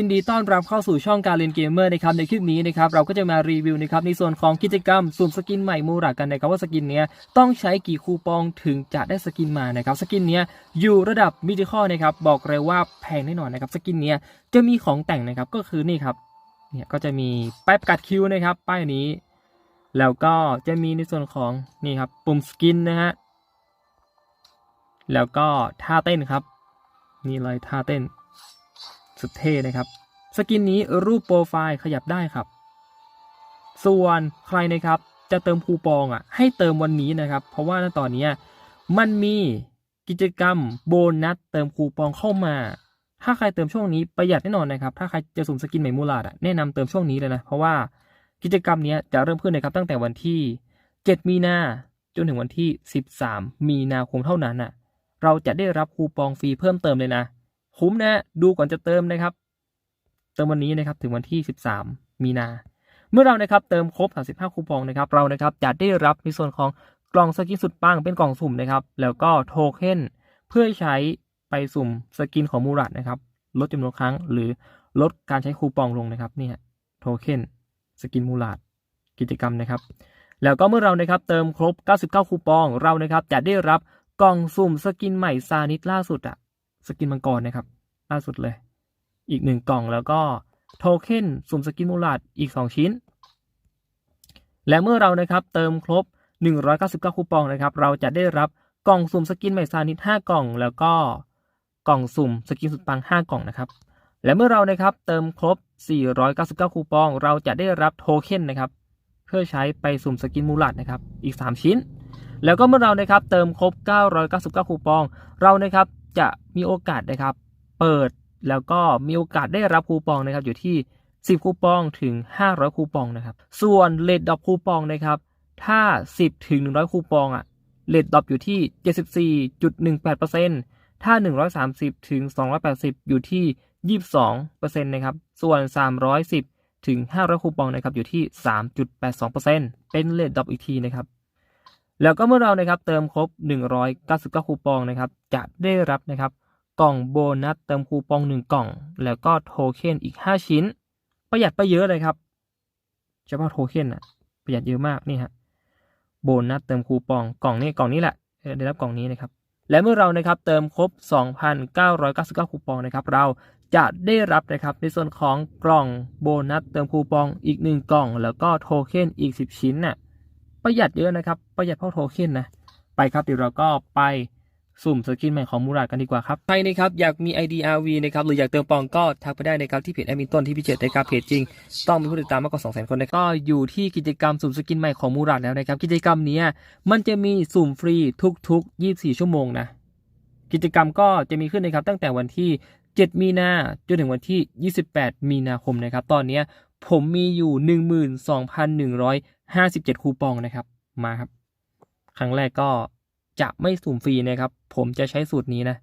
ยินดีต้อนรับเข้าสู่ช่องการเล่นเกมเมอร์นะครับในคลิปนี้นะครับเราก็จะมารีวิวนะครับในส่วนของกิจกรรมสุ่มสกินใหม่มูรากันนะครับว่าสกินเนี้ยต้องใช้กี่คูปองถึงจะได้สกินมานะครับสกินเนี้ยอยู่ระดับมิติคอนะครับบอกเลยว่าแพงแน่นอนนะครับสกินเนี้ยจะมีของแต่งนะครับก็คือนี่ครับเนี่ยก็จะมีป้ายประกาศคิวนะครับป้ายนี้ แล้วก็จะมีในส่วนของนี่ครับปุ่มสกินนะฮะแล้วก็ท่าเต้นครับนี่เลยท่าเต้น สุดเท่นะครับ สกินนี้รูปโปรไฟล์ขยับได้ครับ ส่วนใครนะครับจะเติมคูปองอะให้เติมวันนี้นะครับ เพราะว่าณตอนนี้มันมีกิจกรรมโบนัสเติมคูปองเข้ามา ถ้าใครเติมช่วงนี้ประหยัดแน่นอนนะครับ ถ้าใครจะสุ่มสกินใหม่มูลาดอะแนะนำเติมช่วงนี้เลยนะ เพราะว่ากิจกรรมนี้จะเริ่มขึ้นนะครับตั้งแต่วันที่ 7 มีนาจนถึงวันที่ 13 มีนาคมเท่านั้นอะ เราจะได้รับคูปองฟรีเพิ่มเติมเลยนะ คุ้มนะดูก่อนจะเติมนะครับ เติมวันนี้นะครับถึงวันที่ 13 มีนา เมื่อเรานะครับเติมครบ 35 คูปองนะครับ เรานะครับจะได้รับในส่วนของกล่องสกินสุดปังเป็นกล่องสุ่มนะครับ แล้วก็โทเค็นเพื่อใช้ไปสุ่มสกินของมูรัดนะครับ ลดจำนวนครั้งหรือลดการใช้คูปองลงนะครับเนี่ยโทเค็นสกินมูรัดกิจกรรมนะครับ แล้วก็เมื่อเรานะครับเติมครบ 99 คูปองเรานะครับจะได้รับกล่องสุ่มสกินใหม่ซานิดล่าสุดอะ สกินมังกรนะครับ ล่าสุดเลย อีกหนึ่งกล่องแล้วก็โทเค็นสุ่มสกินมูลาดอีก 2 ชิ้น และเมื่อเรานะครับเติมครบ 199 คูปองนะครับ เราจะได้รับกล่องสุ่มสกินใหม่ซานิด5กล่อง แล้วก็กล่องสุ่มสกินสุดปัง 5 กล่องนะครับ และเมื่อเรานะครับเติมครบ 499 คูปอง เราจะได้รับโทเค็นนะครับ เพื่อใช้ไปสุ่มสกินมูลาดนะครับ อีก 3 ชิ้น แล้วก็เมื่อเรานะครับเติมครบ 999 คูปอง เรานะครับ จะมีโอกาสนะครับ เปิดแล้วก็มีโอกาสได้รับคูปองนะครับ อยู่ที่ 10 คูปองถึง 500 คูปองนะครับ ส่วนเลทดอปคูปองนะครับ ถ้า 10 ถึง 100 คูปองอะเลทดอปอยู่ที่ 74.18%ถ้า 130 ถึง 280 อยู่ที่ 22%นะครับ ส่วน 310 ถึง 500 คูปองนะครับ อยู่ที่ 3.82%เป็นเลทดอปอีกทีนะครับ แล้วก็เมื่อเรานะครับเติมครบ 199 คูปองนะครับจะได้รับนะครับกล่องโบนัสเติมคูปอง 1 กล่อง แล้วก็โทเค็นอีก 5 ชิ้น ประหยัดไปเยอะเลยครับเฉพาะโทเค็นอะประหยัดเยอะมากนี่ฮะโบนัสเติมคูปองกล่องนี้กล่องนี้แหละได้รับกล่องนี้นะครับและเมื่อเรานะครับเติมครบ 2,999 คูปองนะครับเราจะได้รับนะครับในส่วนของกล่องโบนัสเติมคูปองอีก 1 กล่อง แล้วก็โทเค็นอีก 10 ชิ้นน่ะ ประหยัดเยอะนะครับ ประหยัดเพราะโทเค็นนะ ไปครับเดี๋ยวเราก็ไปสุ่มสกินใหม่ของมูราดกันดีกว่าครับใครนะครับอยากมี ID RV นะครับหรืออยากเติมปองก็ทักไปได้นะครับที่เพจแอดมินต้นที่พิเศษนะครับเพจจริง ต้องมีผู้ติดตามมากกว่า 2 0 0 0 0คนนะก็อยู่ที่กิจกรรมสุ่มสกินใหม่ของมูราดแล้วนะครับ กิจกรรมนี้มันจะมีสุ่มฟรีทุก ๆ 24 ชั่วโมงนะกิจกรรมก็จะมีขึ้นนะครับตั้งแต่วันที่ 7 มีนาจนถึงวันที่ 28 มีนาคมนะครับตอนนี้ผมมีอยู่ 12,157 คูปองนะครับ มาครับ ครั้งแรกก็จะไม่สุ่มฟรีนะครับ ผมจะใช้สูตรนี้นะ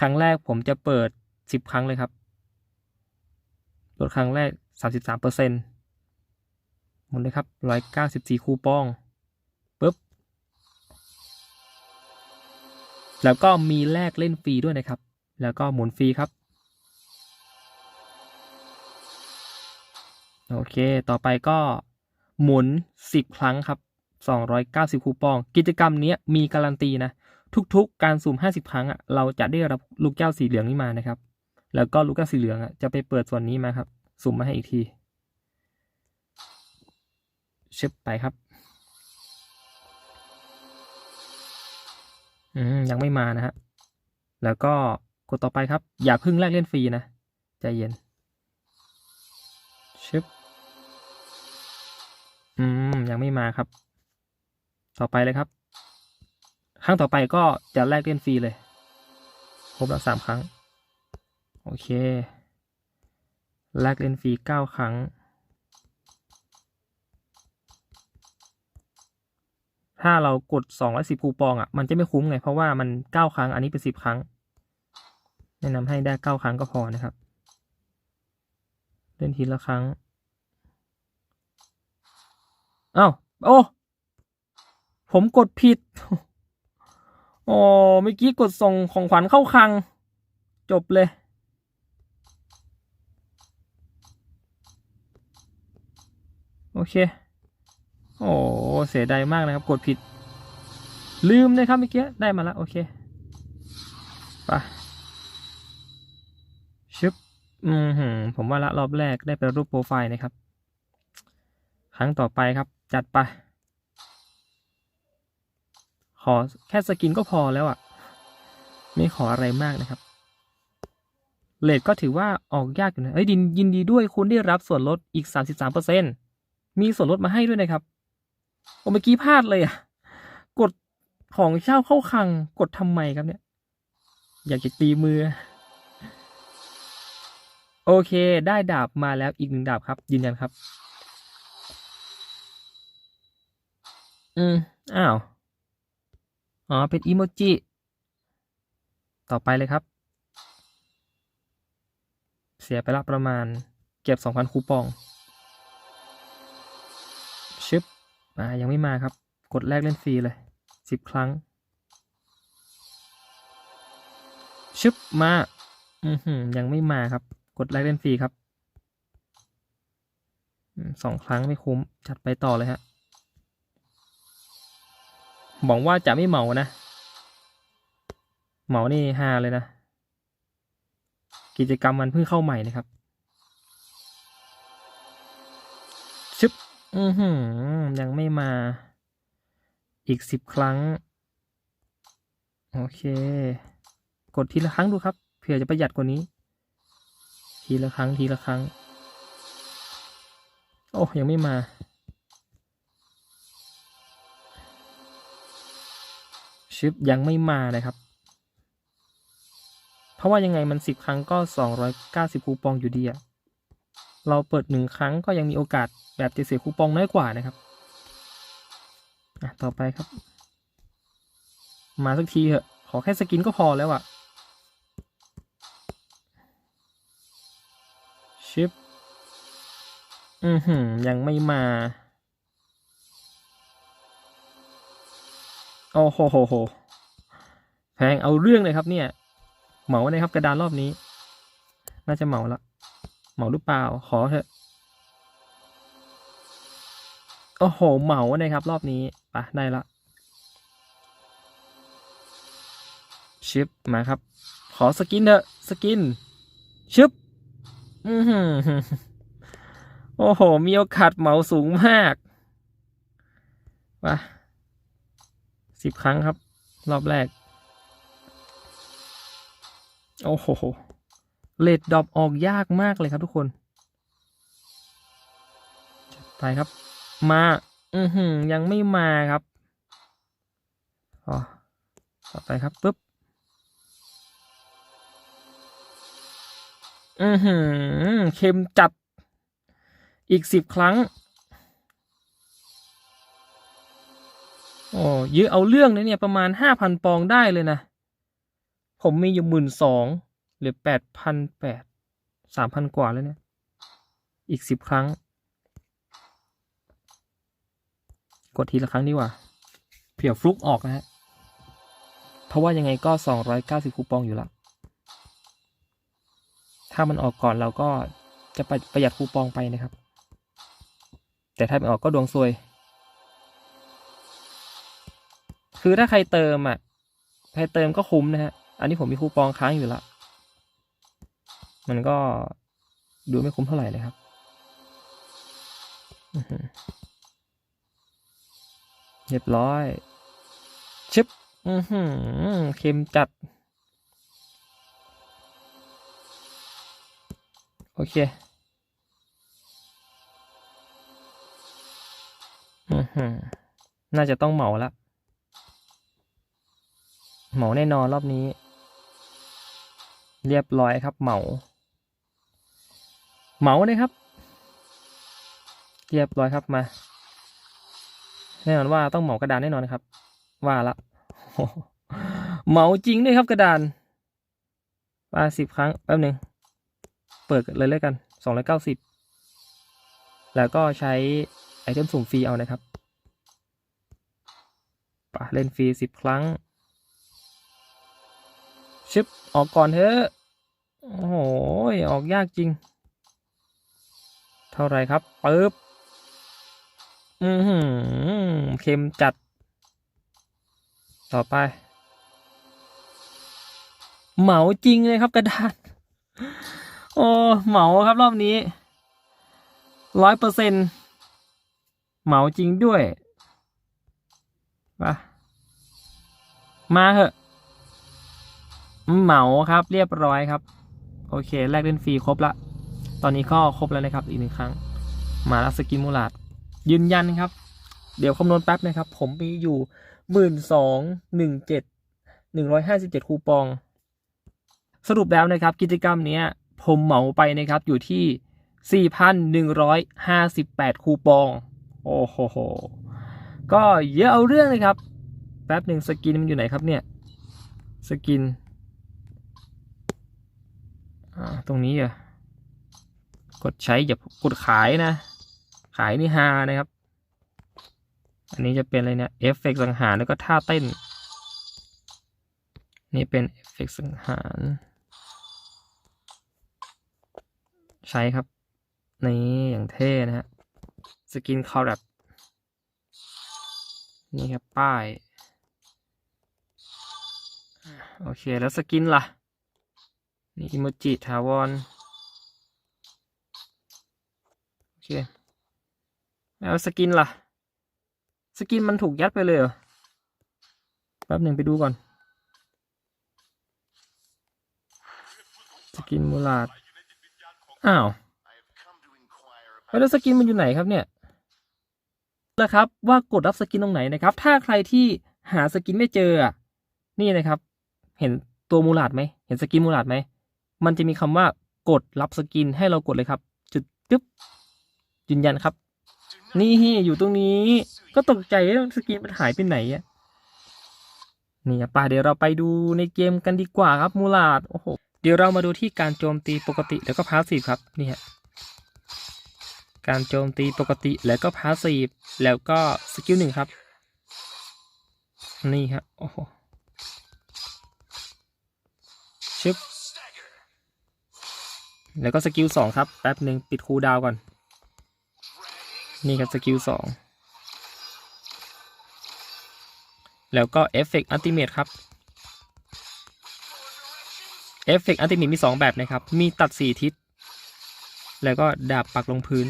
ครั้งแรกผมจะเปิด 10 ครั้งเลยครับลดครั้งแรก 33เปอร์เซ็นต์หมุนเลยครับ 194 คูปองปึ๊บ แล้วก็มีแลกเล่นฟรีด้วยนะครับ แล้วก็หมุนฟรีครับ โอเค ต่อไปก็ หมุน 10 ครั้งครับ 290 คูปอง กิจกรรมนี้มีการันตีนะ ทุกๆ การสุ่ม 50 ครั้งอะเราจะได้รับลูกแก้วสีเหลืองนี้มานะครับ แล้วก็ลูกแก้วสีเหลืองอะจะไปเปิดส่วนนี้มาครับ สุ่มมาให้อีกทีเชิบไปครับ อืมยังไม่มานะฮะ แล้วก็กดต่อไปครับ อย่าเพิ่งแลกเล่นฟรีนะ ใจเย็นเชึบ อืม ยังไม่มาครับ ต่อไปเลยครับ ครั้งต่อไปก็จะแลกเล่นฟรีเลย ครบแล้วสามครั้ง โอเค แลกเล่นฟรีเก้าครั้ง ถ้าเรากดสองร้อยสิบคูปองอะ มันจะไม่คุ้มไง เพราะว่ามันเก้าครั้ง อันนี้เป็นสิบครั้ง แนะนำให้ได้เก้าครั้งก็พอนะครับ เล่นทีละครั้ง อ้าวโอ้ ผมกดผิดอ๋อเมื่อกี้กดส่งของขวัญเข้าคัง จบเลย โอเค โอ้เสียดายมากนะครับ กดผิด ลืมนะครับเมื่อกี้ได้มาแล้ว โอเคไปชึบอืมผมว่าละรอบแรกได้เป็นรูปโปรไฟล์นะครับ ครั้งต่อไปครับ จัดไป ขอแค่สกินก็พอแล้วอะ่ะ ไม่ขออะไรมากนะครับ เลทก็ถือว่าออกยากอยู่นะ เอ้ยดินยินดีด้วยคุณได้รับส่วนลดอีก 33%มีส่วนลดมาให้ด้วยนะครับ โอ้เมื่อกี้พลาดเลยอะ กดของเช่าเข้าคัง กดทำไมครับเนี่ย อยากจะตีมือ โอเค ได้ดาบมาแล้วอีกหนึ่งดาบครับ ยืนยันครับ อืม อ้าว อ๋อ เป็นอีโมจิ ต่อไปเลยครับ เสียไปละประมาณเก็บ 2,000 คูปอง ชึบอ่ายังไม่มาครับ กดแรกเล่นฟรีเลย 10 ครั้ง ชึบ มา อือหือ ยังไม่มาครับ กดแรกเล่นฟรีครับสองครั้งไม่คุ้ม จัดไปต่อเลยฮะ หวังว่าจะไม่เหมานะ เหมานี่ฮาเลยนะ กิจกรรมมันเพิ่งเข้าใหม่นะครับชึบอือหือยังไม่มา อีกสิบครั้ง โอเค กดทีละครั้งดูครับ เผื่อจะประหยัดกว่านี้ ทีละครั้งทีละครั้ง โอ้ยังไม่มา ชิปยังไม่มานะครับ เพราะว่ายังไงมันสิบครั้งก็สองร้อยเก้าสิบคูปองอยู่ดีอะเราเปิดหนึ่งครั้งก็ยังมีโอกาสแบบจะเสียคูปองน้อยกว่านะครับอะต่อไปครับ มาสักทีเถอะ ขอแค่สกินก็พอแล้วอะชิป อือหือยังไม่มา โอ้โหโหโหแพงเอาเรื่องเลยครับเนี่ย เหมาเลยครับกระดานรอบนี้ น่าจะเหมาละเหมาหรือเปล่า ขอเถอะ โอ้โห เหมานะครับ รอบนี้ปะได้ละชิปมาครับ ขอสกินเถอะสกินชิปอือหือโอ้โห มีโอกาสเหมาสูงมากไป สิบครั้งครับ รอบแรก โอ้โหเลดดรอปออกยากมากเลยครับทุกคนไปครับ มา อือหือ ยังไม่มาครับอ๋อต่อไปครับปุ๊บ อือหือ เค็มจัด อีกสิบครั้ง โอ้เยอะเอาเรื่องเลยเนี่ยประมาณห้าพันปองได้เลยนะ ผมมีอยู่หมื่นสองหรือแปดพันแปดสามพันกว่าแล้วเนี่ย อีกสิบครั้ง กดทีละครั้งดีกว่าเผื่อฟลุกออกนะฮะ เพราะว่ายังไงก็สองร้อยเก้าสิบคูปองอยู่ล้วถ้ามันออกก่อนเราก็จะประประหยัดคูปองไปนะครับ แต่ถ้าไม่ออกก็ดวงซวย คือถ้าใครเติมอะ ใครเติมก็คุ้มนะฮะ อันนี้ผมมีคูปองค้างอยู่ละ มันก็ดูไม่คุ้มเท่าไหร่เลยครับเรียบร้อย ชึบ อือหือเค็มจัด โอเค อือหือน่าจะต้องเหมาละ เหมาแน่นอนรอบนี้ เรียบร้อยครับ เหมา เหมาเลยครับ เรียบร้อยครับมาแน่นอนว่าต้องเหมากระดานแน่นอนครับ ว่าละเหมาจริงด้วยครับกระดานมาสิบครั้งแป๊บหนึ่งเปิดเลยเลยกันสองร้อยเก้าสิบแล้วก็ใช้ไอเทมสุ่มฟรีเอานะครับปะเล่นฟรีสิบครั้ง ชึบออกก่อนเถอะ โอ้โห ออกยากจริง เท่าไรครับปึ๊บ อือหือเค็มจัด ต่อไป เหมาจริงเลยครับกระดานโอ้ เหมาครับรอบนี้ร้อยเปอร์เซ็นเหมาจริงด้วย มา มาเหอะ เหมาครับเรียบร้อยครับ โอเค แลกเล่นฟรีครบละ ตอนนี้ก็ครบแล้วนะครับอีกหนึ่งครั้ง มาแล้วสกิมูลาดยืนยันครับ เดี๋ยวคำนวณแป๊บนะครับ ผมมีอยู่หมื่นสองหนึ่งเจ็ดหนึ่งร้อยห้าสิบเจ็ดคูปอง สรุปแล้วนะครับ กิจกรรมเนี้ย ผมเหมาไปนะครับอยู่ที่4,158คูปอง โอ้โหโหก็เยอะเอาเรื่องเลยครับ แป๊บหนึ่งสกินมันอยู่ไหนครับเนี่ย สกิน ตรงนี้อะกดใช้อย่ากดขายนะ ขายนี่ฮานะครับ อันนี้จะเป็นอะไรเนี่ยเอฟเฟกต์สังหารแล้วก็ท่าเต้น นี่เป็นเอฟเฟกต์สังหาร ใช้ครับ นี่อย่างเท่นะฮะสกินคอร์รัปนี่ครับป้าย โอเคแล้วสกินล่ะ นี่อิโมจิถาวร โอเค แล้วสกินล่ะ สกินมันถูกยัดไปเลยเหรอ แป๊บหนึ่งไปดูก่อน สกินมูลาด อ้าวแล้วสกินมันอยู่ไหนครับเนี่ยแล้วครับว่ากดรับสกินตรงไหนนะครับ ถ้าใครที่หาสกินไม่เจอนี่นะครับ เห็นตัวมูลาดไหม เห็นสกินมูลาดไหม มันจะมีคำว่ากดรับสกินให้เรากดเลยครับ จุดตึ๊บยืนยันครับ นี่อยู่ตรงนี้ ก็ตกใจสกินมันหายไปไหนอะนี่อะป่ะเดี๋ยวเราไปดูในเกมกันดีกว่าครับมูลาดโอ้โหเดี๋ยวเรามาดูที่การโจมตีปกติแล้วก็พาสซีฟครับนี่ฮะการโจมตีปกติแล้วก็พาสซีฟแล้วก็สกิลหนึ่งครับ นี่ครับโอ้โหชึบ แล้วก็สกิลสองครับ แป๊บหนึ่งปิดคูลดาวก่อน นี่ครับสกิลสองแล้วก็เอฟเฟกต์อัลติเมทครับเอฟเฟกต์อัลติเมทมีสองแบบนะครับ มีตัดสี่ทิศ แล้วก็ดาบปักลงพื้น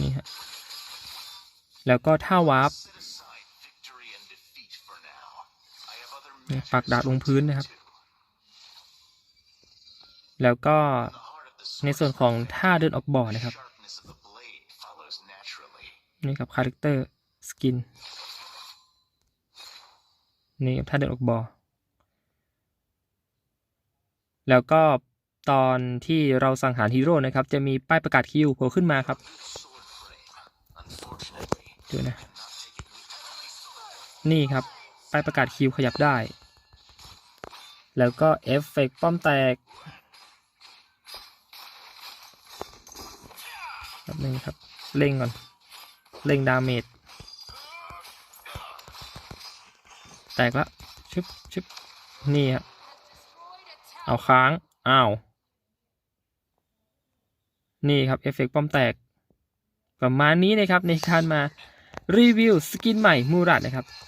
นี่ฮะ แล้วก็ท่าวาร์ป ปักดาบลงพื้นนะครับ แล้วก็ในส่วนของท่าเดินออกบ่อนะครับ นี่ครับคาแรคเตอร์สกิน นี่ครับท่าเดินออกบ่อแล้วก็ตอนที่เราสังหารฮีโร่นะครับ จะมีป้ายประกาศคิวโผล่ขึ้นมาครับดูนะ นี่ครับป้ายประกาศคิวขยับได้ แล้วก็เอฟเฟกต์ป้อมแตกแป๊บนึงครับเร่งก่อนเร่งดาเมจแตกละชึบชึบนี่ฮะเอาค้างอ้าวนี่ครับเอฟเฟกต์ป้อมแตก ประมาณนี้นะครับในการมารีวิวสกินใหม่มูรัดนะครับ